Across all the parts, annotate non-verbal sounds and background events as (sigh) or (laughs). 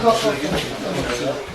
kalk.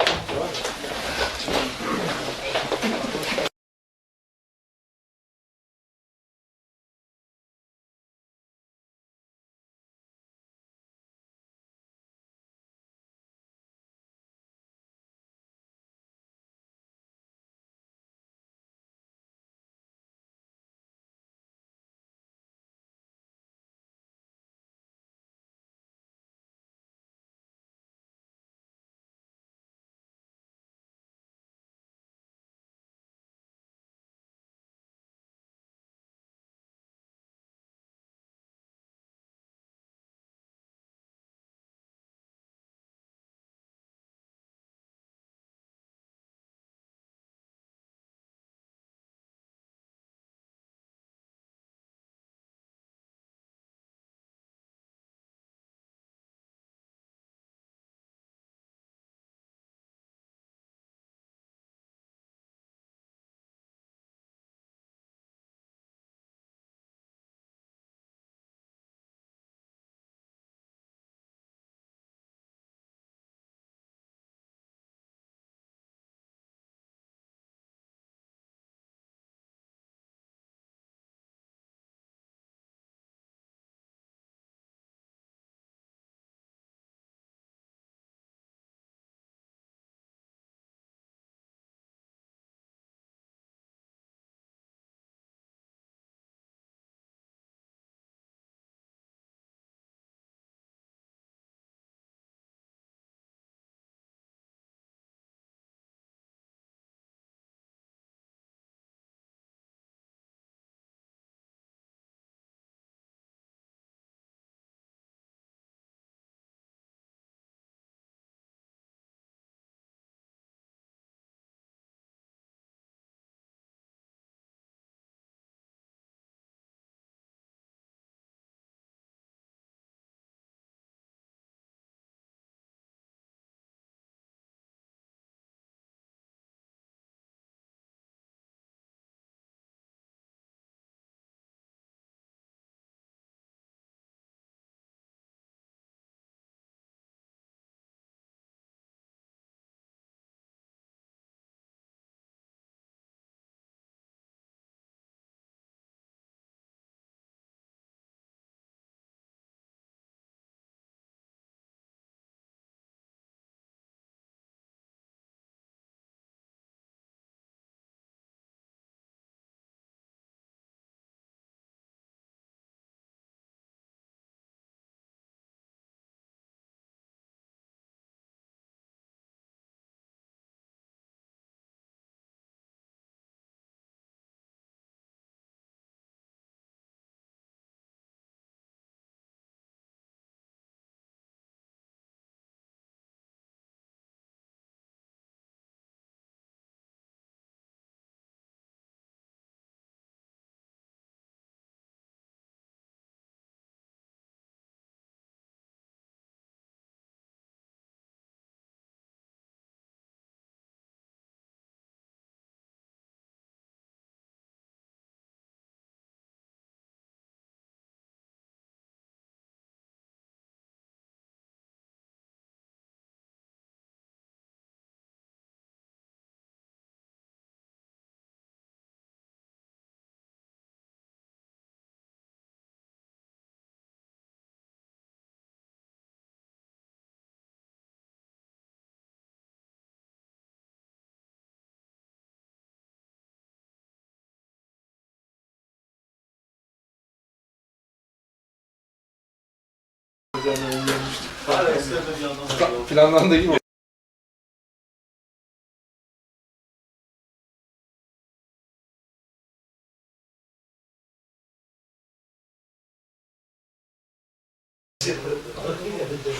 Planlandığı gibi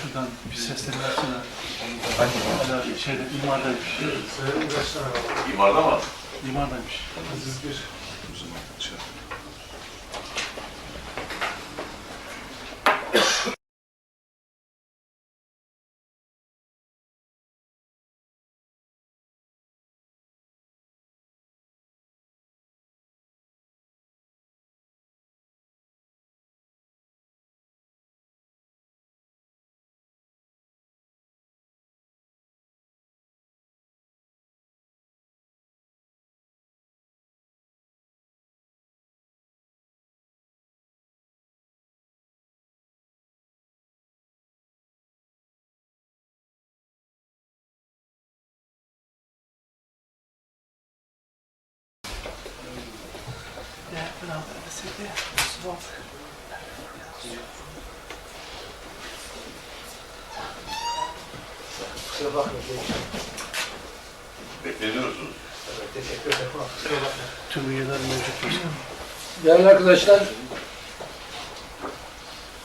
Şuradan bir sesleri versene. Hala şeyde imardaymış. İmarda mı? İmardaymış. O zaman şey. Kusura bakmayın. Bekleniyorsunuz. Evet, teşekkür ederim. Kusura bakmayın. Tüm üyeler mevcut. Değerli arkadaşlar,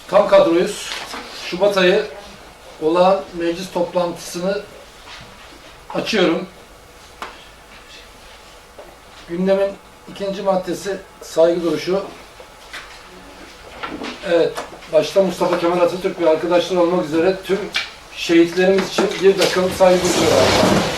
tam kadroyuz. Şubat ayı olağan meclis toplantısını açıyorum. Gündemin ikinci maddesi saygı duruşu. Evet, başta Mustafa Kemal Atatürk ve arkadaşlar olmak üzere tüm şehitlerimiz için bir dakikalık saygı duruşu var.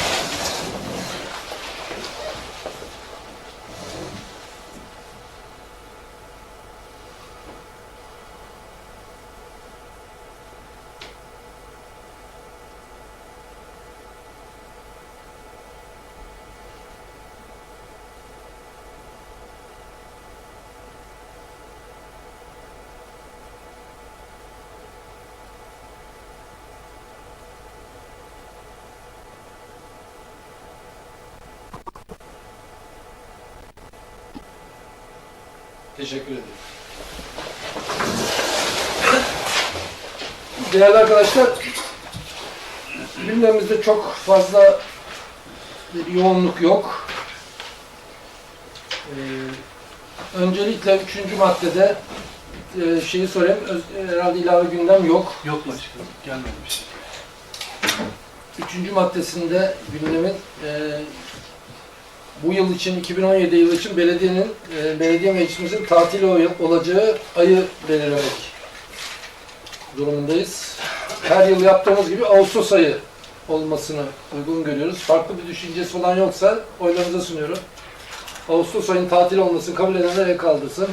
Teşekkür ederim. Değerli arkadaşlar, gündemimizde çok fazla bir yoğunluk yok. Ee, öncelikle üçüncü maddede e, şeyi sorayım, öz- herhalde ilave gündem yok. Yok başkanım, gelmemiş. Üçüncü maddesinde gündemin e, bu yıl için, 2017 yılı için belediyenin, e, belediye meclisimizin tatil ol- olacağı ayı belirlemek durumundayız. Her yıl yaptığımız gibi Ağustos ayı olmasını uygun görüyoruz. Farklı bir düşüncesi olan yoksa oylarınıza sunuyorum. Ağustos ayının tatil olmasını kabul edenler el kaldırsın.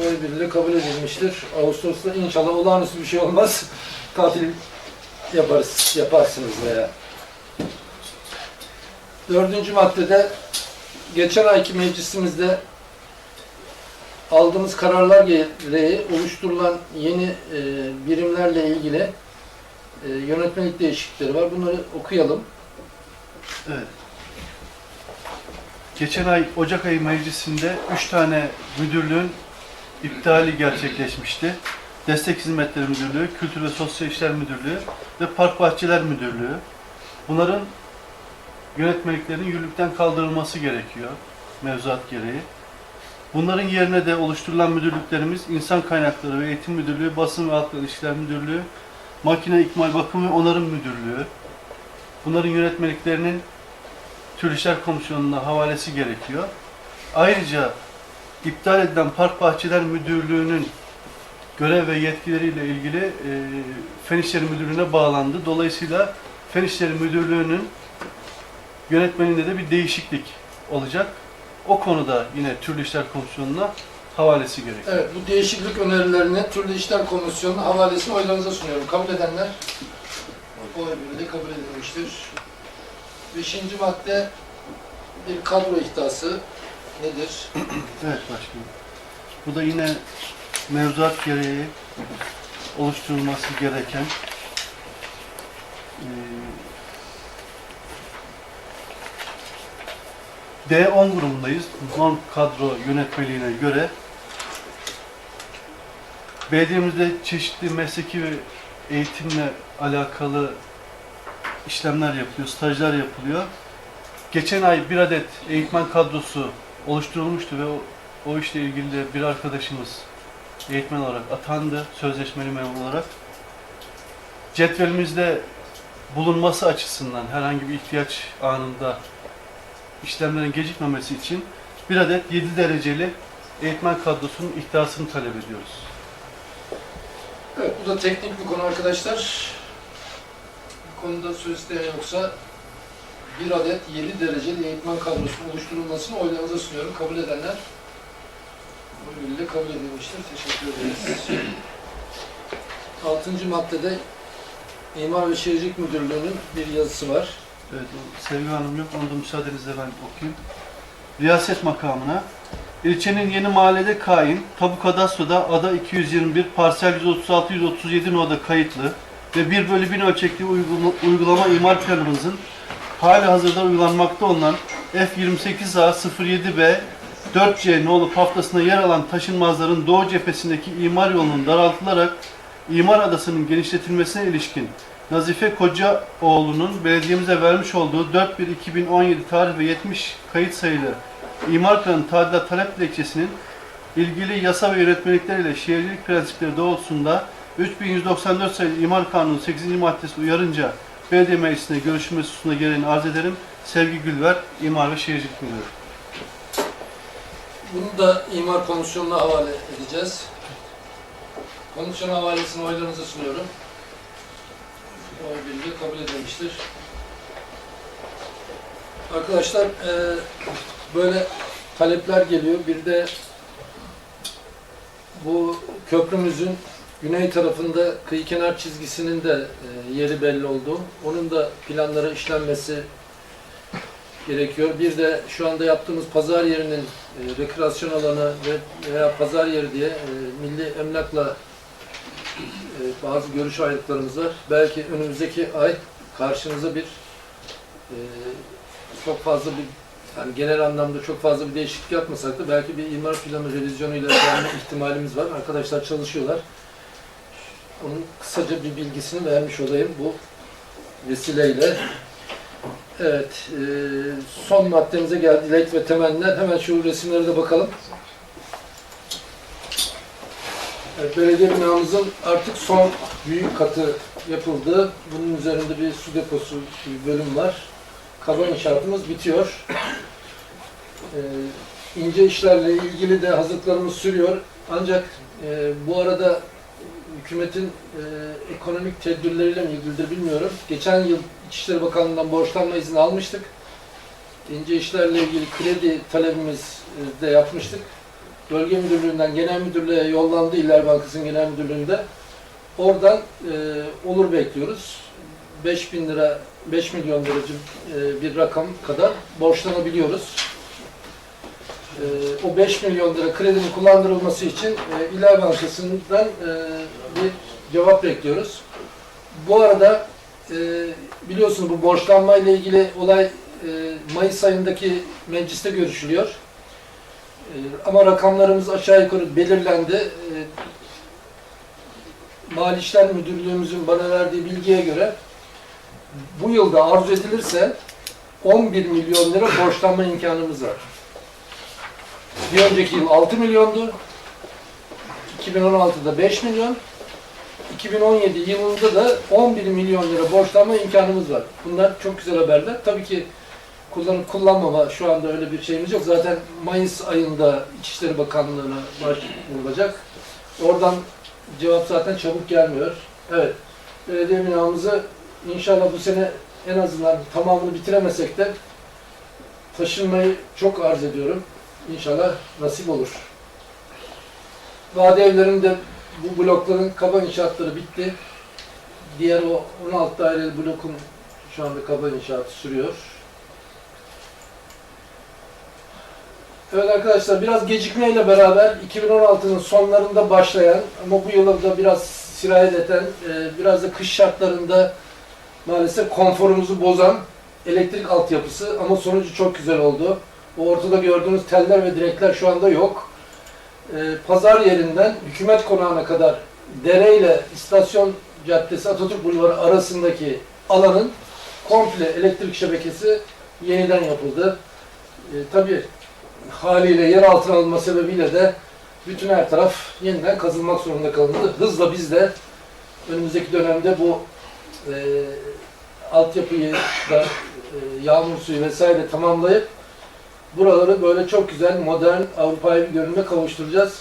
Oy birliğiyle kabul edilmiştir. Ağustos'ta inşallah olağanüstü bir şey olmaz. (laughs) Tatil yaparız, yaparsınız veya. Dördüncü maddede geçen ayki meclisimizde aldığımız kararlar gereği oluşturulan yeni e, birimlerle ilgili e, yönetmelik değişiklikleri var. Bunları okuyalım. Evet. Geçen ay Ocak ayı meclisinde 3 tane müdürlüğün iptali gerçekleşmişti. Destek Hizmetleri Müdürlüğü, Kültür ve Sosyal İşler Müdürlüğü ve Park Bahçeler Müdürlüğü. Bunların yönetmeliklerinin yürürlükten kaldırılması gerekiyor mevzuat gereği. Bunların yerine de oluşturulan müdürlüklerimiz İnsan Kaynakları ve Eğitim Müdürlüğü, Basın ve Halkla İlişkiler Müdürlüğü, Makine İkmal Bakım ve Onarım Müdürlüğü. Bunların yönetmeliklerinin Türk Komisyonu'na havalesi gerekiyor. Ayrıca iptal edilen Park Bahçeler Müdürlüğü'nün görev ve yetkileriyle ilgili e, Fen İşleri Müdürlüğü'ne bağlandı. Dolayısıyla Fen İşleri Müdürlüğü'nün yönetmeninde de bir değişiklik olacak. O konuda yine Türlü İşler Komisyonu'na havalesi gerekiyor. Evet, bu değişiklik önerilerini Türlü İşler Komisyonu'nun havalesini oylarınıza sunuyorum. Kabul edenler oy birliğiyle kabul edilmiştir. Beşinci madde bir kadro ihtası nedir? (clears throat) Evet başkanım. Bu da yine mevzuat gereği oluşturulması gereken eee, D10 grubundayız. Norm kadro yönetmeliğine göre belediyemizde çeşitli mesleki ve eğitimle alakalı işlemler yapılıyor, stajlar yapılıyor. Geçen ay bir adet eğitmen kadrosu oluşturulmuştu ve o, o işle ilgili de bir arkadaşımız eğitmen olarak atandı, sözleşmeli memur olarak. Cetvelimizde bulunması açısından herhangi bir ihtiyaç anında işlemlerin gecikmemesi için bir adet 7 dereceli eğitmen kadrosunun ihtasını talep ediyoruz. Evet, bu da teknik bir konu arkadaşlar. Bu konuda söz isteyen yoksa bir adet 7 dereceli eğitmen kadrosunun oluşturulmasını oylarınıza sunuyorum. Kabul edenler oy birliğiyle kabul edilmiştir. Teşekkür ederiz. Altıncı maddede İmar ve Şehircilik Müdürlüğü'nün bir yazısı var. Evet, Sevgi Hanım yok. Onu da müsaadenizle ben okuyayım. Riyaset makamına. İlçenin yeni mahallede kain, tabu kadastroda ada 221, parsel 136-137 noda kayıtlı ve 1 bölü 1000 ölçekli uygula- uygulama imar planımızın hali hazırda uygulanmakta olan F28A 07B 4C nolu paftasında yer alan taşınmazların doğu cephesindeki imar yolunun daraltılarak imar adasının genişletilmesine ilişkin Nazife Kocaoğlu'nun belediyemize vermiş olduğu 4.1.2017 tarih ve 70 kayıt sayılı imar planı tadilat talep dilekçesinin ilgili yasa ve yönetmelikler ile şehircilik prensipleri doğrultusunda 3194 sayılı İmar Kanunu 8. maddesi uyarınca belediye meclisinde görüşülmesi hususunda gereğini arz ederim. Sevgi Gülver, İmar ve Şehircilik Müdürü. Bunu da imar komisyonuna havale edeceğiz. Komisyon havalesini oylarınıza sunuyorum. Birliği kabul edilmiştir. Arkadaşlar eee, böyle talepler geliyor. Bir de bu köprümüzün güney tarafında kıyı kenar çizgisinin de eee, yeri belli olduğu, onun da planlara işlenmesi gerekiyor. Bir de şu anda yaptığımız pazar yerinin e, rekreasyon alanı ve veya pazar yeri diye e, milli emlakla e, bazı görüş ayrılıklarımız var. Belki önümüzdeki ay karşınıza bir e, çok fazla bir yani genel anlamda çok fazla bir değişiklik yapmasak da belki bir imar planı revizyonuyla gelme ihtimalimiz var. Arkadaşlar çalışıyorlar. Onun kısaca bir bilgisini vermiş olayım bu vesileyle. Evet, e, son maddemize geldi. Dilek ve temenniler. Hemen şu resimlere de bakalım. Belediye binamızın artık son büyük katı yapıldı. Bunun üzerinde bir su deposu bir bölüm var. Kaba inşaatımız bitiyor. E, ince işlerle ilgili de hazırlıklarımız sürüyor. Ancak e, bu arada hükümetin e, ekonomik tedbirleriyle mi ilgilidir bilmiyorum. Geçen yıl İçişleri Bakanlığı'ndan borçlanma izni almıştık. İnce işlerle ilgili kredi talebimiz e, de yapmıştık. Bölge Müdürlüğü'nden Genel Müdürlüğe yollandı İller Bankası'nın Genel Müdürlüğü'nde. Oradan e, olur bekliyoruz. 5 bin lira, 5 milyon lira e, bir rakam kadar borçlanabiliyoruz. E, o 5 milyon lira kredinin kullandırılması için e, İller Bankası'ndan e, bir cevap bekliyoruz. Bu arada e, biliyorsunuz bu borçlanma ile ilgili olay e, Mayıs ayındaki mecliste görüşülüyor. E, ama rakamlarımız aşağı yukarı belirlendi. E, Mali İşler Müdürlüğümüzün bana verdiği bilgiye göre bu yılda arzu edilirse 11 milyon lira borçlanma imkanımız var. Bir önceki yıl 6 milyondu. 2016'da 5 milyon. 2017 yılında da 11 milyon lira borçlanma imkanımız var. Bunlar çok güzel haberler. Tabii ki kullanıp kullanmama şu anda öyle bir şeyimiz yok. Zaten Mayıs ayında İçişleri Bakanlığı'na başvurulacak. Oradan cevap zaten çabuk gelmiyor. Evet. Belediye binamızı inşallah bu sene en azından tamamını bitiremesek de taşınmayı çok arz ediyorum. İnşallah nasip olur. Vade evlerinde bu blokların kaba inşaatları bitti. Diğer o 16 daireli blokun şu anda kaba inşaatı sürüyor. Evet arkadaşlar biraz gecikmeyle beraber 2016'nın sonlarında başlayan ama bu yıla da biraz sirayet eden, e, biraz da kış şartlarında maalesef konforumuzu bozan elektrik altyapısı ama sonucu çok güzel oldu. O ortada gördüğünüz teller ve direkler şu anda yok. E, pazar yerinden hükümet konağına kadar dereyle istasyon caddesi Atatürk Bulvarı arasındaki alanın komple elektrik şebekesi yeniden yapıldı. E, tabii haliyle yer altına alınma sebebiyle de bütün her taraf yeniden kazılmak zorunda kalındı. Hızla biz de önümüzdeki dönemde bu e, altyapıyı da e, yağmur suyu vesaire tamamlayıp buraları böyle çok güzel, modern, Avrupa'yı bir görünüme kavuşturacağız.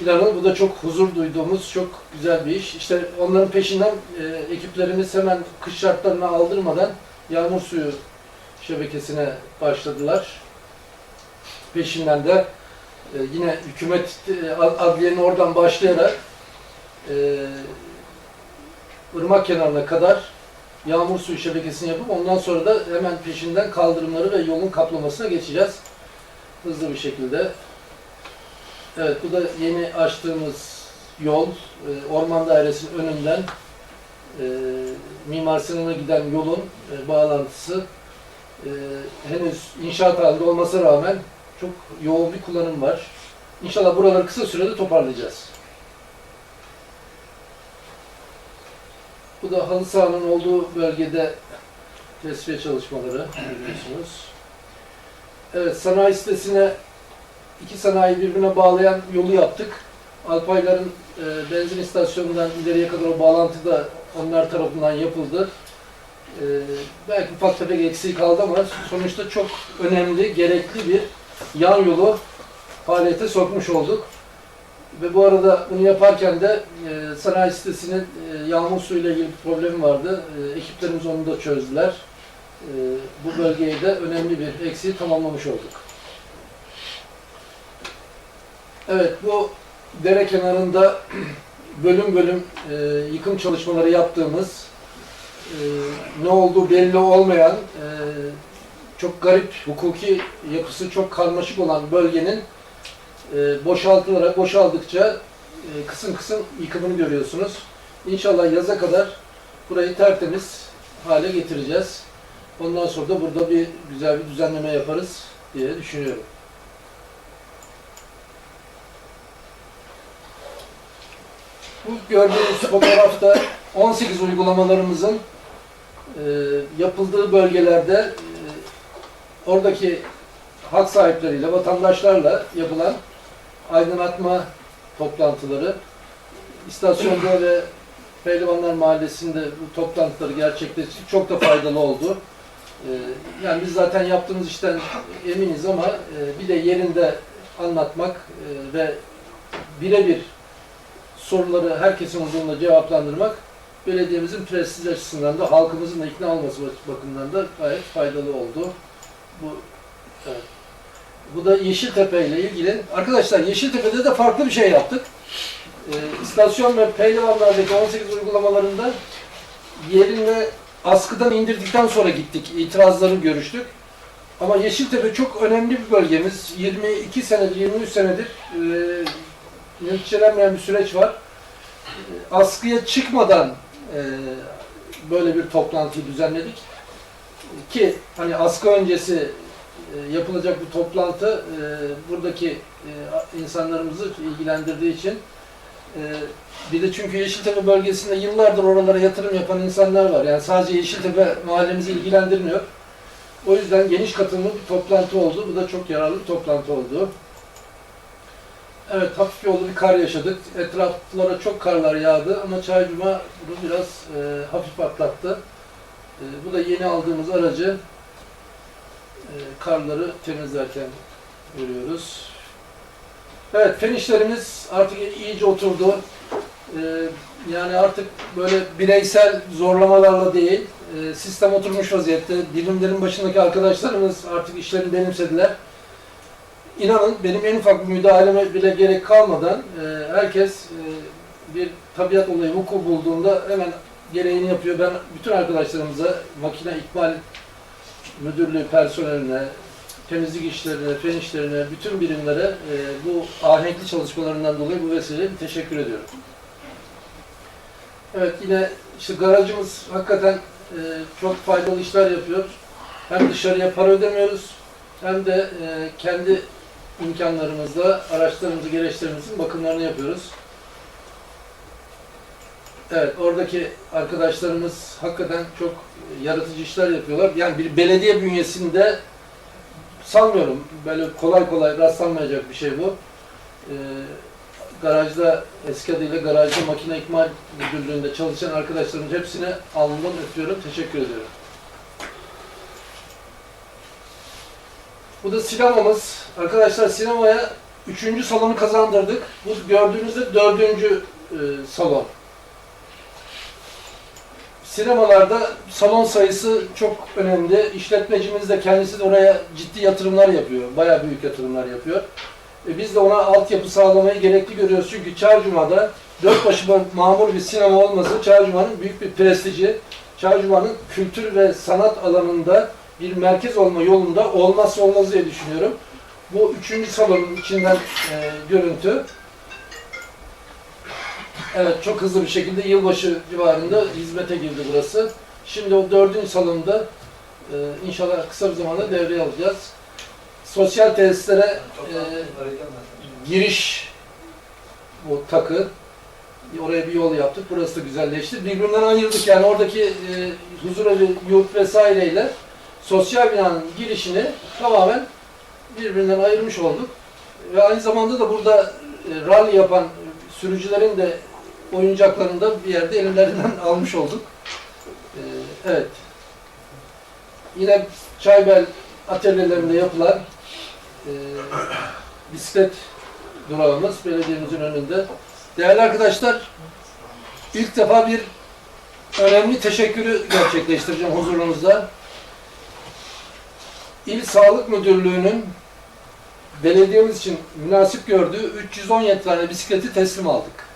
İnanın bu da çok huzur duyduğumuz çok güzel bir iş. İşte onların peşinden e, ekiplerimiz hemen kış şartlarına aldırmadan yağmur suyu şebekesine başladılar. Peşinden de e, yine hükümet e, adliyenin oradan başlayarak e, ırmak kenarına kadar yağmur suyu şebekesini yapıp ondan sonra da hemen peşinden kaldırımları ve yolun kaplamasına geçeceğiz. Hızlı bir şekilde. Evet bu da yeni açtığımız yol. E, Orman Dairesi'nin önünden e, Mimar Sinan'a giden yolun e, bağlantısı e, henüz inşaat halinde olmasına rağmen çok yoğun bir kullanım var. İnşallah buraları kısa sürede toparlayacağız. Bu da halı sahanın olduğu bölgede tesviye çalışmaları görüyorsunuz. Evet, sanayi sitesine iki sanayi birbirine bağlayan yolu yaptık. Alpayların e, benzin istasyonundan ileriye kadar o bağlantı da onlar tarafından yapıldı. E, belki ufak tefek eksiği kaldı ama sonuçta çok önemli, gerekli bir yan yolu faaliyete sokmuş olduk. Ve bu arada bunu yaparken de e, sanayi sitesinin e, yağmur suyuyla ilgili bir problemi vardı. E, ekiplerimiz onu da çözdüler. E, bu bölgeye de önemli bir eksiği tamamlamış olduk. Evet, bu dere kenarında (clears throat) bölüm bölüm e, yıkım çalışmaları yaptığımız, e, ne olduğu belli olmayan, e, çok garip, hukuki yapısı çok karmaşık olan bölgenin e, boşaltılarak, boşaldıkça e, kısım kısım yıkımını görüyorsunuz. İnşallah yaza kadar burayı tertemiz hale getireceğiz. Ondan sonra da burada bir güzel bir düzenleme yaparız diye düşünüyorum. Bu gördüğünüz fotoğrafta 18 uygulamalarımızın e, yapıldığı bölgelerde oradaki hak sahipleriyle, vatandaşlarla yapılan aydınlatma toplantıları, istasyonda ve Pehlivanlar Mahallesi'nde bu toplantıları gerçekleştirdik. Çok da faydalı oldu. Ee, Yani biz zaten yaptığımız işten eminiz ama e, bir de yerinde anlatmak e, ve birebir soruları herkesin huzurunda cevaplandırmak belediyemizin prestij açısından da halkımızın da ikna olması bakımından da gayet faydalı oldu. Bu evet. Bu da Yeşiltepe ile ilgili. Arkadaşlar Yeşiltepe'de de farklı bir şey yaptık. Ee, istasyon ve pehlivanlardaki 18 uygulamalarında yerine askıdan indirdikten sonra gittik. İtirazları görüştük. Ama Yeşiltepe çok önemli bir bölgemiz. 22 senedir, 23 senedir e, neticelenmeyen bir süreç var. E, askıya çıkmadan e, böyle bir toplantıyı düzenledik. Ki hani askı öncesi e, yapılacak bu toplantı e, buradaki e, insanlarımızı ilgilendirdiği için bir de çünkü Yeşiltepe bölgesinde yıllardır oralara yatırım yapan insanlar var. Yani sadece Yeşiltepe mahallemizi ilgilendirmiyor. O yüzden geniş katılımlı bir toplantı oldu. Bu da çok yararlı bir toplantı oldu. Evet, hafif yolda bir kar yaşadık. Etraflara çok karlar yağdı ama Çaycuma bunu biraz e, hafif atlattı. E, bu da yeni aldığımız aracı e, karları temizlerken görüyoruz. Evet, fen işlerimiz artık iyice oturdu. E, yani artık böyle bireysel zorlamalarla değil, e, sistem oturmuş vaziyette. Bilimlerin başındaki arkadaşlarımız artık işlerini benimsediler. İnanın benim en ufak bir müdahaleme bile gerek kalmadan e, herkes e, bir tabiat olayı vuku bulduğunda hemen gereğini yapıyor. Ben bütün arkadaşlarımıza, makine ikmal müdürlüğü personeline, temizlik işlerine, fen işlerine, bütün birimlere e, bu ahenkli çalışmalarından dolayı bu vesileyle teşekkür ediyorum. Evet yine işte garajımız hakikaten e, çok faydalı işler yapıyor. Hem dışarıya para ödemiyoruz hem de e, kendi imkanlarımızla araçlarımızı, gereçlerimizin bakımlarını yapıyoruz. Evet, oradaki arkadaşlarımız hakikaten çok yaratıcı işler yapıyorlar. Yani bir belediye bünyesinde sanmıyorum böyle kolay kolay rastlanmayacak bir şey bu. Ee, garajda, eski adıyla garajda makine ikmal müdürlüğünde çalışan arkadaşlarımın hepsine alnından öpüyorum, teşekkür ediyorum. Bu da sinemamız. Arkadaşlar sinemaya üçüncü salonu kazandırdık. Bu gördüğünüzde dördüncü e, salon. Sinemalarda salon sayısı çok önemli. İşletmecimiz de kendisi de oraya ciddi yatırımlar yapıyor. Bayağı büyük yatırımlar yapıyor. E biz de ona altyapı sağlamayı gerekli görüyoruz. Çünkü Çarcuma'da dört başı mamur bir sinema olması Çarcuma'nın büyük bir prestiji. Çarcuma'nın kültür ve sanat alanında bir merkez olma yolunda olmazsa olmaz diye düşünüyorum. Bu üçüncü salonun içinden e, görüntü. Evet, çok hızlı bir şekilde yılbaşı civarında hizmete girdi burası. Şimdi o dördüncü salonda e, inşallah kısa bir zamanda devreye alacağız. sosyal tesislere e, giriş bu takı oraya bir yol yaptık. Burası da güzelleşti. Birbirinden ayırdık yani oradaki e, huzurevi yurt vesaireyle sosyal binanın girişini tamamen birbirinden ayırmış olduk. Ve aynı zamanda da burada e, rally yapan sürücülerin de oyuncaklarını da bir yerde ellerinden (laughs) almış olduk. E, evet. Yine Çaybel atölyelerinde yapılan e, bisiklet durağımız belediyemizin önünde. Değerli arkadaşlar, ilk defa bir önemli teşekkürü gerçekleştireceğim huzurunuzda. İl Sağlık Müdürlüğü'nün belediyemiz için münasip gördüğü 317 tane bisikleti teslim aldık.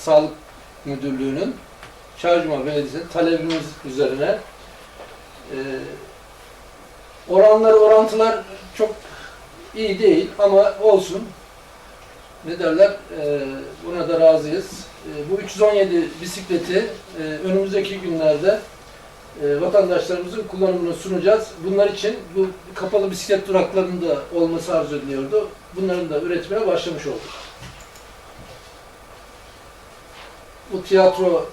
Sağlık Müdürlüğü'nün Çaycuma Belediyesi'nin talebimiz üzerine. Ee, oranlar, orantılar çok iyi değil ama olsun. Ne derler? Ee, buna da razıyız. Ee, bu 317 bisikleti e, önümüzdeki günlerde e, vatandaşlarımızın kullanımına sunacağız. Bunlar için bu kapalı bisiklet duraklarında olması arzu ediliyordu. Bunların da üretmeye başlamış olduk. Bu tiyatro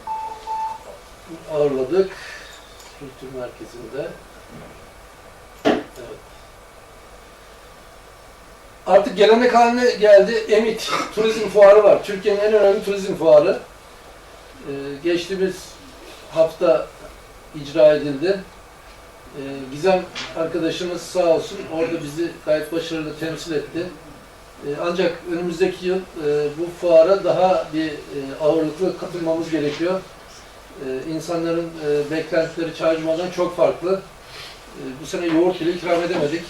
ağırladık. Kültür Merkezi'nde. Evet. Artık gelenek haline geldi. Emit Turizm Fuarı var. Türkiye'nin en önemli turizm fuarı. Ee, geçtiğimiz hafta icra edildi. Ee, Gizem arkadaşımız sağ olsun orada bizi gayet başarılı temsil etti. Ee, ancak önümüzdeki yıl e, bu fuara daha bir e, ağırlıklı katılmamız gerekiyor. Ee, insanların e, beklentileri çağrılmadan çok farklı. Ee, bu sene yoğurt bile ikram edemedik.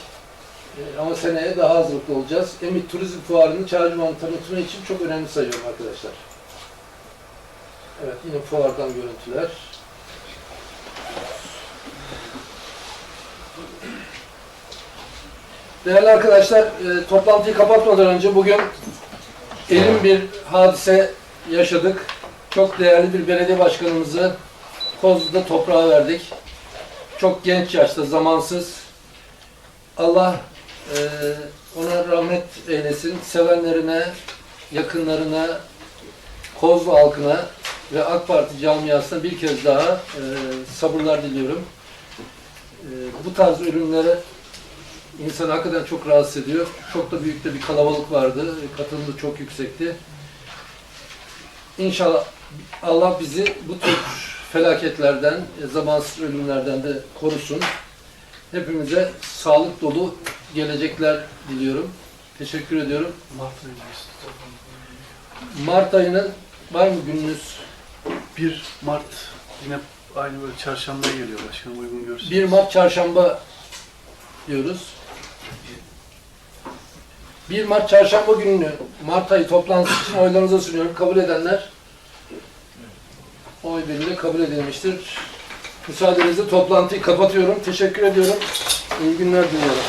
Ama seneye daha hazırlıklı olacağız. Emit Turizm Fuarı'nın Çağrıman'ın tanıtımı için çok önemli sayıyorum arkadaşlar. Evet yine fuardan görüntüler. Değerli arkadaşlar, e, toplantıyı kapatmadan önce bugün elim bir hadise yaşadık. Çok değerli bir belediye başkanımızı Kozlu'da toprağa verdik. Çok genç yaşta, zamansız. Allah e, ona rahmet eylesin. Sevenlerine, yakınlarına, Kozlu halkına ve AK Parti camiasına bir kez daha e, sabırlar diliyorum. E, bu tarz ölümlere insanı hakikaten çok rahatsız ediyor. Çok da büyük de bir kalabalık vardı. Katılım da çok yüksekti. İnşallah Allah bizi bu tür felaketlerden, e, zamansız ölümlerden de korusun. Hepimize sağlık dolu gelecekler diliyorum. Teşekkür ediyorum. Mart ayının var mı gününüz? 1 Mart yine aynı böyle çarşambaya geliyor başkanım uygun görürsünüz. 1 Mart çarşamba diyoruz. 1 Mart çarşamba gününü Mart ayı toplantısı için oylarınıza sunuyorum. Kabul edenler oy birliğiyle kabul edilmiştir. Müsaadenizle toplantıyı kapatıyorum. Teşekkür ediyorum. İyi günler diliyorum.